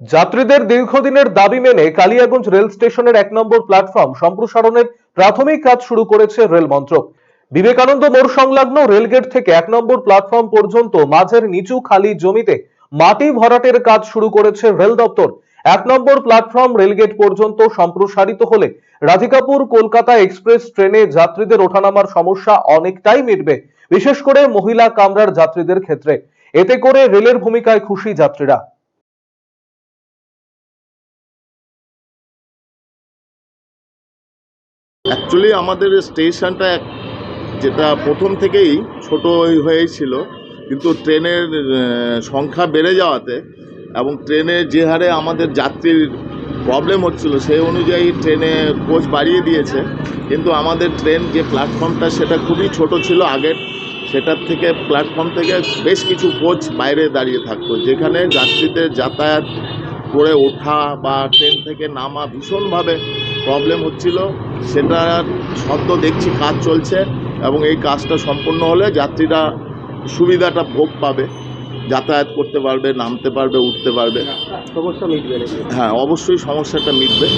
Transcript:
যাত্রীদের দীর্ঘদিনের দাবি মেনে কালিয়াগঞ্জ রেল স্টেশনের এক নম্বর প্ল্যাটফর্ম সম্প্রসারণের প্রাথমিক কাজ শুরু করেছে রেল মন্ত্রক। বিবেকানন্দ মোড় সংলগ্ন রেলগেট থেকে এক নম্বর প্ল্যাটফর্ম পর্যন্ত মাঝের নিচু খালি জমিতে মাটি ভরাটের কাজ শুরু করেছে রেল দপ্তর। এক নম্বর প্ল্যাটফর্ম রেলগেট পর্যন্ত সম্প্রসারিত হলে রাধিকাপুর, কলকাতা এক্সপ্রেস ট্রেনে যাত্রীদের ওঠানামার সমস্যা অনেকটাই মিটবে, বিশেষ করে মহিলা কামরার যাত্রীদের ক্ষেত্রে। এতে করে রেলের ভূমিকায় খুশি যাত্রীরা। অ্যাকচুয়ালি আমাদের স্টেশনটা যেটা প্রথম থেকেই ছোট হয়েই ছিল, কিন্তু ট্রেনের সংখ্যা বেড়ে যাওয়াতে এবং ট্রেনে যে হারে আমাদের যাত্রীর প্রবলেম হচ্ছিল, সেই অনুযায়ী ট্রেনে কোচ বাড়িয়ে দিয়েছে। কিন্তু আমাদের ট্রেন যে প্ল্যাটফর্মটা সেটা খুবই ছোট ছিল আগের। সেটার থেকে প্ল্যাটফর্ম থেকে বেশ কিছু কোচ বাইরে দাঁড়িয়ে থাকতো, যেখানে যাত্রীদের যাতায়াত করে ওঠা বা ট্রেন থেকে নামা ভীষণভাবে প্রবলেম হচ্ছিল সেটা সদ্য দেখছি কাজ চলছে এবং এই কাজটা সম্পূর্ণ হলে যাত্রীরা সুবিধাটা ভোগ পাবে। যাতায়াত করতে পারবে নামতে পারবে উঠতে পারবে। সমস্যা মিটবে হ্যাঁ অবশ্যই সমস্যাটা মিটবে।